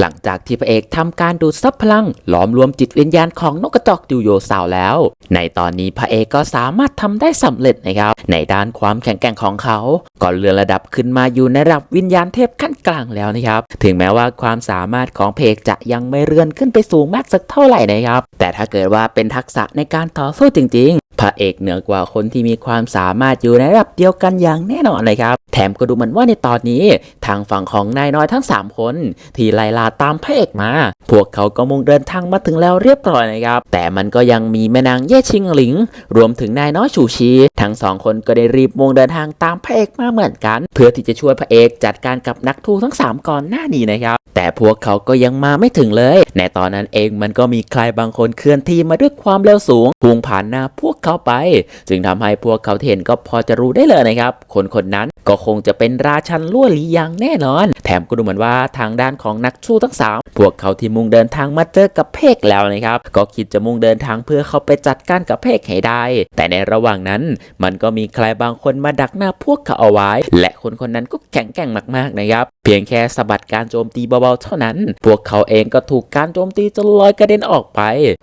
หลังจากที่พระเอกทำการดูดซับพลังหลอมรวมจิตวิญญาณของนกกระจอกดิวโยสาวแล้ว ในตอนนี้พระเอกก็สามารถทำได้สำเร็จนะครับ ในด้านความแข็งแกร่งของเขา ก็เลื่อนระดับขึ้นมาอยู่ในระดับวิญญาณเทพขั้นกลางแล้วนะครับ ถึงแม้ว่าความสามารถของเพกจะยังไม่เลื่อนขึ้นไปสูงมากสักเท่าไหร่นะครับ แต่ถ้าเกิดว่าเป็นทักษะในการต่อสู้จริง พระเอกเหนือกว่าคนที่มีความสามารถอยู่ในระดับเดียวกันอย่างแน่นอนเลยครับ แถมก็ดูเหมือนว่าในตอนนี้ ทางฝั่งของนายน้อยทั้ง 3 คน ที่ไล่ล่าตามพระเอกมา พวกเขาก็มุ่งเดินทางมาถึงแล้วเรียบร้อยนะครับ แต่มันก็ยังมีแม่นางเย่ชิงหลิง รวมถึงนายน้อยชูชี ทั้งสองคนก็ได้รีบมุ่งเดินทางตามพระเอกมาเหมือนกัน เพื่อที่จะช่วยพระเอกจัดการกับนักทูทั้ง 3ก่อนหน้านี้นะครับแต่พวกเขาก็ยังมาไม่ถึงเลยในตอนนั้นเองมันก็มีใครบางคนเคลื่อนที่มาด้วยความเร็วสูงพุ่งผ่านหน้าพวกเขาไป จึงทำให้พวกเขาเห็นก็พอจะรู้ได้เลยนะครับ คนคนนั้น ก็คงจะเป็นราชันลั่วหลีอย่างแน่นอน แถมก็ดูเหมือนว่าทางด้านของนักสู้ทั้งสามพวกเขาที่มุ่งเดินทางมาเจอกับเพกแล้วนะครับ ก็คิดจะมุ่งเดินทางเพื่อเข้าไปจัดการกับเพกให้ได้ แต่ในระหว่างนั้น มันก็มีใครบางคนมาดักหน้าพวกเขาเอาไว้ และคนคนนั้นก็แข็งแกร่งมากๆนะครับ เพียงแค่สะบัดการโจมตีเบาๆเท่านั้น พวกเขาเองก็ถูกการโจมตีจนลอยกระเด็นออกไป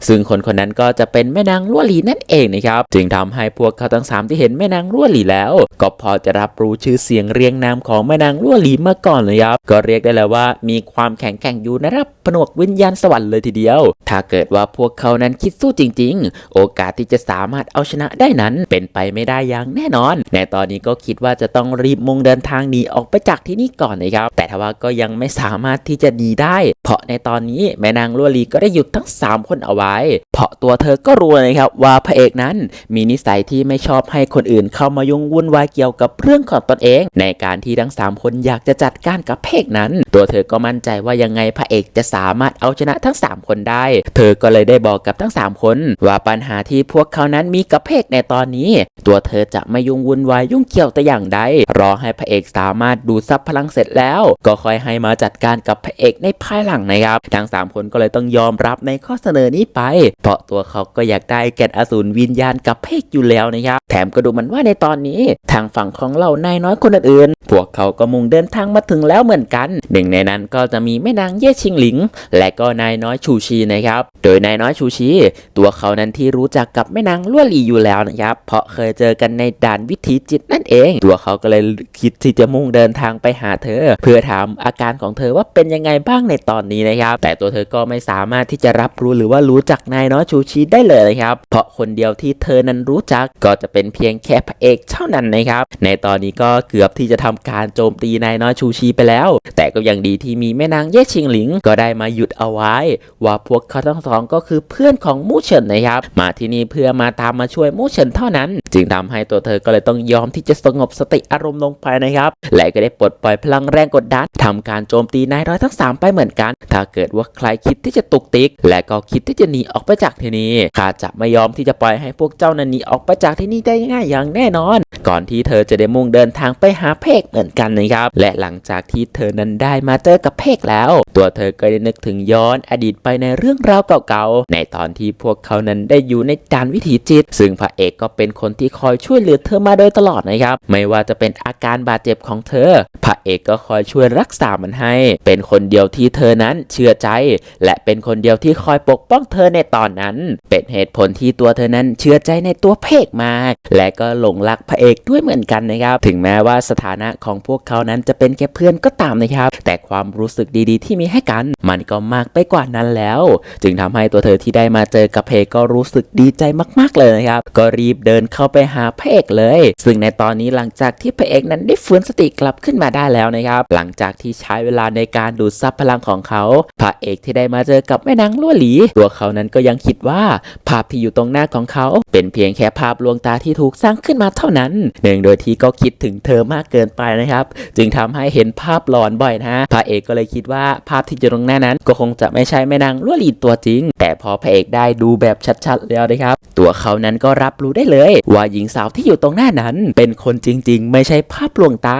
ซึ่งคนคนนั้นก็จะเป็นแม่นางลั่วหลีนั่นเองนะครับ จึงทำให้พวกเขาทั้งสามที่เห็นแม่นางลั่วหลีแล้ว ก็พอจะรับรู้ชื่อเสียงเรียงนามของแม่นางลั่วหลีมาก่อนเลยครับ ก็เรียกได้เลยว่ามีความแข็งแกร่งอยู่นระดับผนวกวิญญาณสวรรค์เลยทีเดียว ถ้าเกิดว่าพวกเขานั้นคิดสู้จริง ๆ โอกาสที่จะสามารถเอาชนะได้นั้นเป็นไปไม่ได้อย่างแน่นอน ในตอนนี้ก็คิดว่าจะต้องรีบมุ่งเดินทางหนีออกไปจากที่นี่ก่อนนะครับ แต่ทว่าก็ยังไม่สามารถที่จะหนีได้ เพราะในตอนนี้แม่นางลัวลีก็ได้หยุดทั้ง 3 คนเอาไว้ เพราะตัวเธอก็รู้นะครับว่าพระเอกนั้นมีนิสัยที่ไม่ชอบให้คนอื่นเข้ามายุ่งวุ่นวายเกี่ยวกับเรื่องของตนเอง ในการที่ทั้ง 3 คนอยากจะจัดการกับพระเอกนั้น ตัวเธอก็มั่นใจว่ายังไงพระเอกจะสามารถเอาชนะทั้ง 3 คนได้ เธอก็เลยได้บอกกับทั้ง 3 คน ว่าปัญหาที่พวกเขานั้นมีกับพระเอกในตอนนี้ ตัวเธอจะไม่ยุ่งวุ่นวายยุ่งเกี่ยวแต่อย่างใดรอให้พระเอกสามารถดูดซับพลังเสร็จแล้ว ก็ค่อยให้มาจัดการกับพระเอกในภายหลังนะครับทั้ง 3 คนก็เลยต้องยอมรับในข้อเสนอนี้ไป เพราะตัวเขาก็อยากได้แก่นอสูรวิญญาณกับเอกอยู่แล้วนะครับ แถมก็ดูมันว่าในตอนนี้ ทางฝั่งของเรานายน้อยคนอื่นๆ พวกเขาก็มุ่งเดินทางมาถึงแล้วเหมือนกัน หนึ่งในนั้นก็จะมีแม่นางเย่ชิงหลิง และก็นายน้อยชูชีนะครับ โดยนายน้อยชูชี ตัวเขานั้นที่รู้จักกับแม่นางลั่วหลีอยู่แล้วนะครับ เพราะเคยเจอกันในด่านวิถีจิตนั่นเอง ตัวเขาก็เลยคิดที่จะมุ่งเดินทางไปหาเธอ เพื่อถามอาการของเธอว่าเป็นยังไงบ้างในตอนนี้นะครับ แต่ตัวเธอก็ไม่สามารถที่จะรับรู้หรือว่ารู้จักนายน้อยชูชีได้เลยนะครับ เพราะคนเดียวที่เธอนั้นรู้จักก็จะเป็นเพียงแค่พระเอกเท่านั้นนะครับ ในตอนนี้ก็เกือบที่จะทำการโจมตีนายน้อยชูชีไปแล้ว แต่ก็ยังดีที่มีแม่นางเย่ชิงหลิง ก็ได้มาหยุดเอาไว้ ว่าพวกเขาทั้งสองก็คือเพื่อนของมู่เฉินนะครับ มาที่นี่เพื่อมาตามมาช่วยมู่เฉินเท่านั้น จึงทำให้ตัวเธอก็เลยต้องยอมที่จะสงบสติอารมณ์ลงไปนะครับ และก็ได้ปลดปล่อยพลังแรงกดดันทำการโจมตีนายร้อยทั้ง 3 ไปเหมือนกัน ถ้าเกิดว่าใครคิดที่จะตุกติก และก็คิดที่จะหนีออกไปจากที่นี่ข้าจะไม่ยอมที่จะปล่อยให้พวกเจ้านั้นหนีออกไปจากที่นี่ได้ง่ายอย่างแน่นอน ก่อนที่เธอจะได้มุ่งเดินทางไปหาเพกเหมือนกันนะครับ และหลังจากที่เธอนั้นได้มาเจอกับเพกแล้ว ตัวเธอก็ได้นึกถึงย้อนอดีตไปในเรื่องราวเก่าๆ ในตอนที่พวกเขานั้นได้อยู่ในจานวิถีจิต ซึ่งพระเอกก็เป็นคนที่คอยช่วยเหลือเธอมาโดยตลอดนะครับ ไม่ว่าจะเป็นอาการบาดเจ็บของเธอ พระเอกก็คอยช่วยรักษามันให้ เป็นคนเดียวที่เธอนั้นเชื่อใจ และเป็นคนเดียวที่คอยปกป้องเธอในตอนนั้น เป็นเหตุผลที่ตัวเธอนั้นเชื่อใจในตัวเอกมากและก็หลงรักพระเอกด้วยเหมือนกันนะครับ ถึงแม้ว่าสถานะของพวกเขานั้นจะเป็นแค่เพื่อนก็ตามนะครับ แต่ความรู้สึกดีๆ ที่มีให้กัน มันก็มากไปกว่านั้นแล้ว จึงทำให้ตัวเธอที่ได้มาเจอกับพระเอกก็รู้สึกดีใจมากๆเลยนะครับ ก็รีบเดินเข้าไปหาพระเอกเลย ซึ่งในตอนนี้หลังจากที่พระเอกนั้นได้ฟื้นสติกลับขึ้นมาได้แล้วนะครับ หลังจากที่ใช้เวลาในการดูดซับพลังของเขาพระเอกที่ได้มาเจอกับแม่นางลั่วหลี ตัวเขานั้นก็ยังคิดว่าภาพที่อยู่ตรงหน้าของเขา เป็นเพียงแค่ภาพลวงตาที่ถูกสร้างขึ้นมาเท่านั้นเนื่องโดยที่ก็คิดถึงเธอมากเกินไปนะครับ จึงทำให้เห็นภาพหลอนบ่อยนะพระเอกก็เลยคิดว่าภาพที่อยู่ตรงหน้านั้น ก็คงจะไม่ใช่แม่นางลั่วลีตัวจริง แต่พอพระเอกได้ดูแบบชัดๆแล้วนะครับ ตัวเขานั้นก็รับรู้ได้เลย ว่าหญิงสาวที่อยู่ตรงหน้านั้น เป็นคนจริง ๆ ไม่ใช่ภาพลวงตา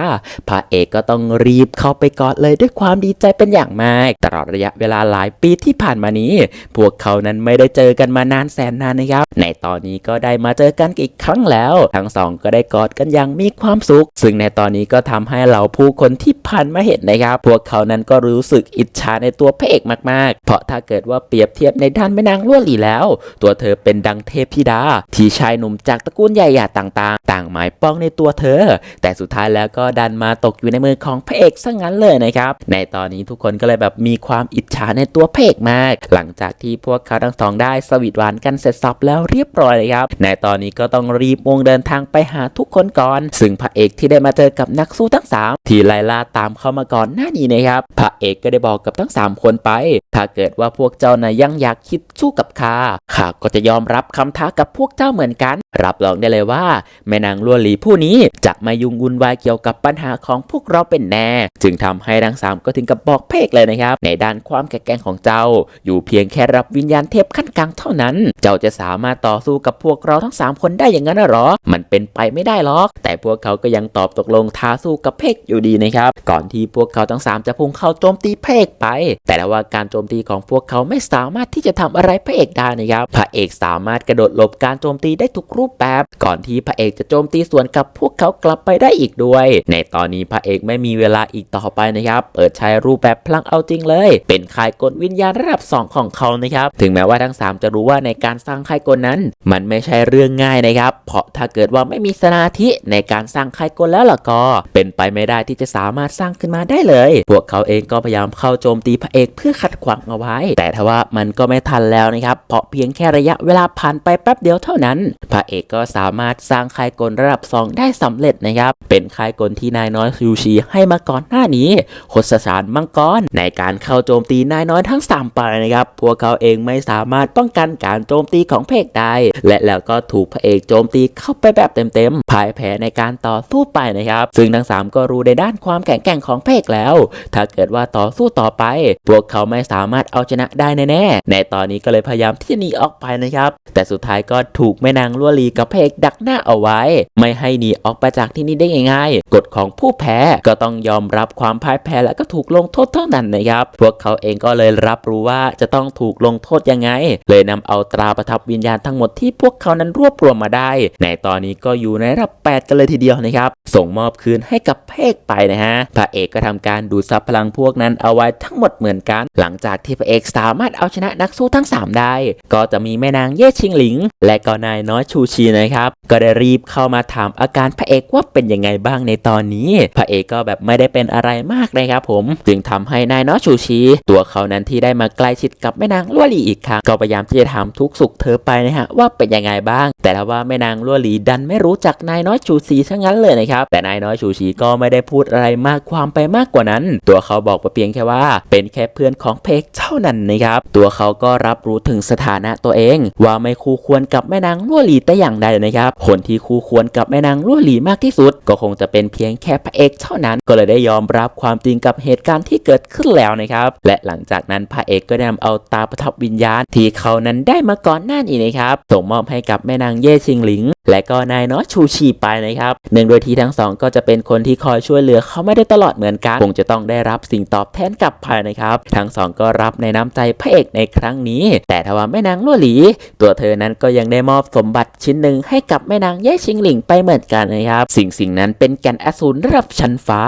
พระเอกก็ต้องรีบเข้าไปกอดเลยด้วยความดีใจเป็นอย่างมากตลอดระยะเวลาหลายปีที่ผ่านมานี้ พวกเขานั้นไม่ได้เจอกันมานานแสนนานนะครับ ในตอนนี้ก็ได้มาเจอกันอีกครั้งแล้ว ทั้งสองก็ได้กอดกันอย่างมีความสุข ซึ่งในตอนนี้ก็ทำให้เหล่าผู้คนที่ผ่านมาเห็นนะครับ พวกเขานั้นก็รู้สึกอิจฉาในตัวพระเอกมากๆ เพราะถ้าเกิดว่าเปรียบเทียบในด้านแม่นางล้วนหลีแล้ว ตัวเธอเป็นดังเทพธิดา ที่ชายหนุ่มจากตระกูลใหญ่ๆต่างๆ ต่างหมายป้องในตัวเธอ แต่สุดท้ายแล้วก็ดันมาตกอยู่ในมือของพระเอกซะงั้นเลยนะครับ ในตอนนี้ทุกคนก็เลยแบบมีความอิจฉาในตัวพระเอกมาก หลังจากที่พวกเขาทั้งสองได้สวีทหวานกันเสร็จสับแล้วเรียบร้อยเลยครับ ในตอนนี้ก็ต้องรีบวงเดินทางไปหาทุกคนก่อน ซึ่งพระเอกที่ได้มาเจอกับนักสู้ทั้งสามที่ไล่ล่าตามเข้ามาก่อนหน้านี้นะครับพระเอกก็ได้บอกกับทั้งสามคนไป ถ้าเกิดว่าพวกเจ้านะยังอยากคิดสู้กับข้าข้าก็จะยอมรับคำท้ากับพวกเจ้าเหมือนกัน รับรองได้เลยว่าแม่นางลัวหลีผู้นี้จะไม่ยุ่งวุ่นวายเกี่ยวกับปัญหาของพวกเราเป็นแน่ จึงทำให้ทั้งสามก็ถึงกับบอกเพกเลยนะครับ ในด้านความแข็งแกร่งของเจ้า อยู่เพียงแค่รับวิญญาณเทพขั้นกลางเท่านั้น เจ้าจะสามารถต่อสู้กับพวกเราทั้งสามคนได้อย่างนั้นหรอ มันเป็นไปไม่ได้หรอก แต่พวกเขาก็ยังตอบตกลงท้าสู้กับเพกอยู่ดีนะครับ ก่อนที่พวกเขาทั้งสามจะพุ่งเข้าโจมตีเอกไป แต่ว่าการโจมตีของพวกเขาไม่สามารถที่จะทำอะไรพระเอกได้นะครับ พระเอกสามารถกระโดดหลบการโจมตีได้ทุกรููปแบบก่อนที่พระเอกจะโจมตีสวนกับพวกเขากลับไปได้อีกด้วย ในตอนนี้พระเอกไม่มีเวลาอีกต่อไปนะครับ เปิดใช้รูปแบบพลังเอาจริงเลย เป็นค่ายกลวิญญาณระดับ 2 ของเขานะครับ ถึงแม้ว่าทั้ง 3 จะรู้ว่าในการสร้างค่ายกลนั้น มันไม่ใช่เรื่องง่ายนะครับ เพราะถ้าเกิดว่าไม่มีสมาธิในการสร้างค่ายกลแล้วล่ะก็ เป็นไปไม่ได้ที่จะสามารถสร้างขึ้นมาได้เลย พวกเขาเองก็พยายามเข้าโจมตีพระเอกเพื่อขัดขวางเอาไว้ แต่ทว่ามันก็ไม่ทันแล้วนะครับ เพราะเพียงแค่ระยะเวลาผ่านไปแป๊บเดียวเท่านั้น พระเเอกก็สามารถสร้างค่ายกลระดับ 2 ได้สำเร็จนะครับ เป็นค่ายกลที่นายน้อยซูชิให้มาก่อนหน้านี้โคสสารมังกร ในการเข้าโจมตีนายน้อยทั้ง3ไปนะครับ พวกเขาเองไม่สามารถป้องกันการโจมตีของเอกได้ และแล้วก็ถูกพระเอกโจมตีเข้าไปแบบเต็มๆพ่ายแพ้ในการต่อสู้ไปนะครับ ซึ่งทั้ง 3 ก็รู้ในด้านความแข็งแกร่งของเอกแล้ว ถ้าเกิดว่าต่อสู้ต่อไป พวกเขาไม่สามารถเอาชนะได้แน่ๆในตอนนี้ก็เลยพยายามที่จะหนีออกไปนะครับ แต่สุดท้ายก็ถูกแม่นางลัวลีกับพเอกดักหน้าเอาไว้ ไม่ให้หนีออกไปจากที่นี่ได้ง่ายๆกฎของผู้แพ้ก็ต้องยอมรับความพ่ายแพ้และก็ถูกลงโทษเท่านั้นนะครับพวกเขาเองก็เลยรับรู้ว่าจะต้องถูกลงโทษยังไง เลยนำเอาตราประทับวิญญาณทั้งหมดที่พวกเขานั้นรวบรวมมาได้ ในตอนนี้ก็อยู่ในระดับ8กันเลยทีเดียวนะครับ ส่งมอบคืนให้กับพเอกไปนะฮะพระเอกก็ทำการดูดซับพลังพวกนั้นเอาไว้ทั้งหมดเหมือนกัน หลังจากที่พระเอกสามารถเอาชนะนักสู้ทั้ง 3 ได้ ก็จะมีแม่นางเย่ชิงหลิง และก็นายน้อยชูชีนะครับ ก็ได้รีบเข้ามาถามอาการพระเอกว่าเป็นยังไงบ้างในตอนนี้ พระเอกก็แบบไม่ได้เป็นอะไรมากนะครับผม จึงทำให้นายน้อยชูชี ตัวเขานั้นที่ได้มาใกล้ชิดกับแม่นางลั่วลีอีกครั้งก็พยายามที่จะถามทุกสุขเธอไปนะฮะว่าเป็นยังไงบ้าง แต่ละว่าแม่นางลั่วลีดันไม่รู้จักนายน้อยชูชีทั้งนั้นเลยนะครับแต่นายน้อยชูชีก็ไม่ได้พูดอะไรมากความไปมากกว่านั้น ตัวเขาบอกเพียงแค่ว่าเป็นแค่เพื่อนของเพกเท่านั้นนะครับตัวเขาก็รับรู้ถึงสถานะตัวเอง ว่าไม่คู่ควรกับแม่นางลวลีแต่อย่างใดนะครับ คนที่คู่ควรกับแม่นางลั่วหลีมากที่สุด ก็คงจะเป็นเพียงแค่พระเอกเท่านั้น ก็เลยได้ยอมรับความจริงกับเหตุการณ์ที่เกิดขึ้นแล้วนะครับ และหลังจากนั้นพระเอกก็ได้นำเอาตาประทับวิญญาณที่เขานั้นได้มาก่อนหน้านี้นะครับส่งมอบให้กับแม่นางเย่ชิงหลิง และก็นายน้อยชูชีไปนะครับเนื่องโดยที่ทั้งสองก็จะเป็นคนที่คอยช่วยเหลือเขาไม่ได้ตลอดเหมือนกันคงจะต้องได้รับสิ่งตอบแทนกลับไปนะครับ ทั้งสองก็รับในน้ำใจพระเอกในครั้งนี้ แต่ทว่าแม่นางลั่วหลี ตัวเธอนั้นก็ยังได้มอบสมบัติชิ้นหนึ่งให้กับแม่นางเย่ชิงหลิงไปเหมือนกันนะครับ สิ่งสิ่งนั้นเป็นแกนอสูรระดับชั้นฟ้า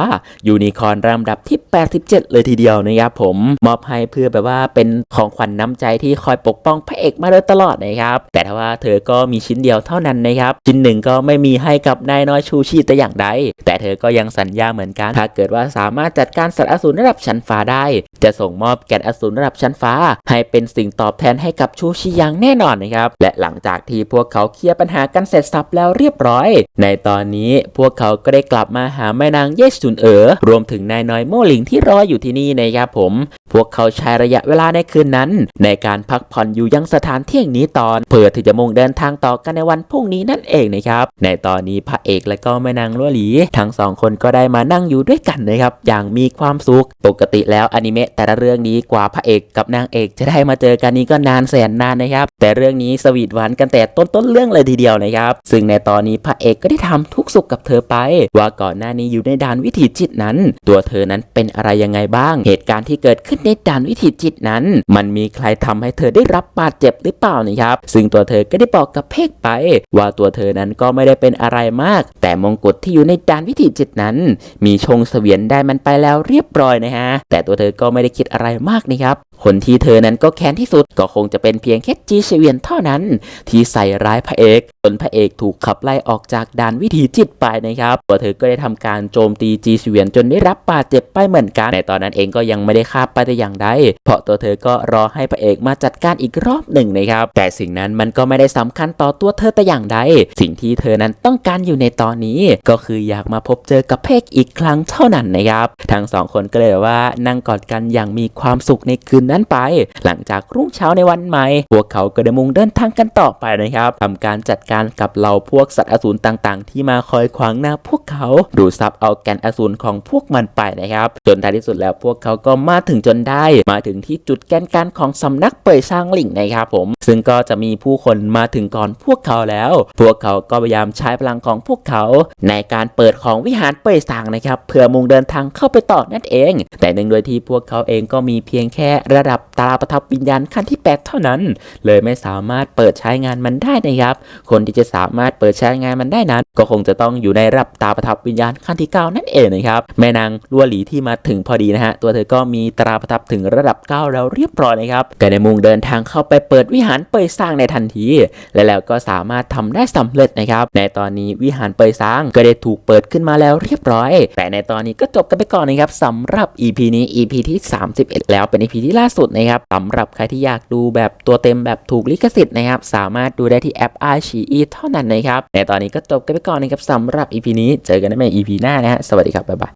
ยูนิคอร์นลำดับที่ 87 เลยทีเดียวนะครับผมมอบให้เพื่อแบบว่าเป็นของขวัญน้ำใจที่คอยปกป้องพระเอกมาโดยตลอดนะครับแต่ทว่าเธอก็มีชิ้นเดียวเท่านั้นนะครับชิ้นหนึ่งก็ไม่มีให้กับนายน้อยชูชีแต่อย่างใด แต่เธอก็ยังสัญญาเหมือนกัน ถ้าเกิดว่าสามารถจัดการสัตว์อสูรระดับชั้นฟ้าได้ จะส่งมอบแกนอสูรระดับชั้นฟ้า ให้เป็นสิ่งตอบแทนให้กับชูชีอย่างแน่นอนนะครับ และหลังจากที่พวกเขาเคลียร์ปัญหากันเสร็จสับแล้วเรียบร้อย ในตอนนี้พวกเขาก็ได้กลับมาหาแม่นางเยสุนเอ๋อรวมถึงนายน้อยโมหลิงที่รออยู่ที่นี่นะครับผม พวกเขาใช้ระยะเวลาในคืนนั้น ในการพักผ่อนอยู่ยังสถานที่แห่งนี้ตอน เพื่อที่จะมุ่งเดินทางต่อกันในวันพรุ่งนี้นั่นั่นเองนะครับ ในตอนนี้พระเอกและก็แม่นางลัวหลี ทั้งสองคนก็ได้มานั่งอยู่ด้วยกันนะครับ อย่างมีความสุข ปกติแล้วอนิเมะแต่ละเรื่องนี้กว่าพระเอกกับนางเอกจะได้มาเจอกันนี้ก็นานแสนนานนะครับ แต่เรื่องนี้สวีทหวานกันแต่ต้นต้นเรื่องเลยทีเดียวนะครับ ซึ่งในตอนนี้พระเอกก็ได้ทำทุกสุขกับเธอไป ว่าก่อนหน้านี้อยู่ในด่านวิถีจิตนั้น ตัวเธอนั้นเป็นอะไรยังไงบ้าง เหตุการณ์ที่เกิดขึ้นในด่านวิถีจิตนั้น มันมีใครทำให้เธอได้รับบาดเจ็บหรือเปล่านะครับ ซึ่งตัวเธอก็ได้บอกกับเพกไป ว่าตัวตัวเธอนั้นก็ไม่ได้เป็นอะไรมาก แต่มงกุฎที่อยู่ในดานวิถีจิตนั้น มีชงเสวียนได้มันไปแล้วเรียบร้อยนะฮะ แต่ตัวเธอก็ไม่ได้คิดอะไรมากนะครับคนที่เธอนั้นก็แค้นที่สุดก็คงจะเป็นเพียงแค่จีเฉวียนเท่านั้น ที่ใส่ร้ายพระเอกจนพระเอกถูกขับไล่ออกจากด่านวิถีจิตไปนะครับตัวเธอก็ได้ทำการโจมตีจีเฉวียนจนได้รับบาดเจ็บไปเหมือนกันในตอนนั้นเองก็ยังไม่ได้ฆ่าไปแต่อย่างใดเพราะตัวเธอก็รอให้พระเอกมาจัดการอีกรอบหนึ่งนะครับแต่สิ่งนั้นมันก็ไม่ได้สำคัญต่อตัวเธอแต่อย่างใดสิ่งที่เธอนั้นต้องการอยู่ในตอนนี้ ก็คืออยากมาพบเจอกับเพกอีกครั้งเท่านั้นนะครับ ทั้งสองคนก็เลยว่านั่งกอดกันอย่างมีความสุขในคืนนั้นไป หลังจากรุ่งเช้าในวันใหม่ พวกเขาก็ได้มุ่งเดินทางกันต่อไปนะครับทำการจัดการกับเหล่าพวกสัตว์อสูรต่างๆ ที่มาคอยขวางหน้าพวกเขาดูดซับเอาแกนอสูรของพวกมันไปนะครับ จนท้ายที่สุดแล้วพวกเขาก็มาถึงจนได้ มาถึงที่จุดแกนกลารของสำนักเป่ยซางหลิงนะครับผม ซึ่งก็จะมีผู้คนมาถึงก่อนพวกเขาแล้ว พวกเขาก็พยายามใช้พลังของพวกเขา ในการเปิดของวิหารเปยซางนะครับเพื่อมุ่งเดินทางเข้าไปต่อนั่นเอง แต่เนื่งโดยที่พวกเขาเองก็มีเพียงแค่ระดับตาประทับวิญญาณขั้นที่ 8 เท่านั้น เลยไม่สามารถเปิดใช้งานมันได้นะครับ คนที่จะสามารถเปิดใช้งานมันได้นั้น ก็คงจะต้องอยู่ในระดับตาประทับวิญญาณขั้นที่ 9 นั่นเองนะครับแม่นางลัวหลีที่มาถึงพอดีนะฮะตัวเธอก็มีตราประทับถึงระดับ 9 แล้วเรียบร้อยนะครับก็ได้มุ่งเดินทางเข้าไปเปิดวิหารเปยสร้างในทันที และแล้วก็สามารถทำได้สำเร็จนะครับในตอนนี้วิหารเปยสร้างก็ได้ถูกเปิดขึ้นมาแล้วเรียบร้อย แต่ในตอนนี้ก็จบกันไปก่อนนะครับสำหรับ EP นี้ EP ที่ 31 แล้วเป็น EP ที่ล่าสุดนะครับสำหรับใครที่อยากดูแบบตัวเต็มแบบถูกลิขสิทธิ์นะครับสามารถดูได้ที่แอป i อ e เท่านั้นนะครับในตอนนี้ก็จบกันไปก่อนนะครับสำหรับ EP นี้เจอกันได้ใหม่ EP หน้านะฮะสวัสดีครับบ๊ายบาย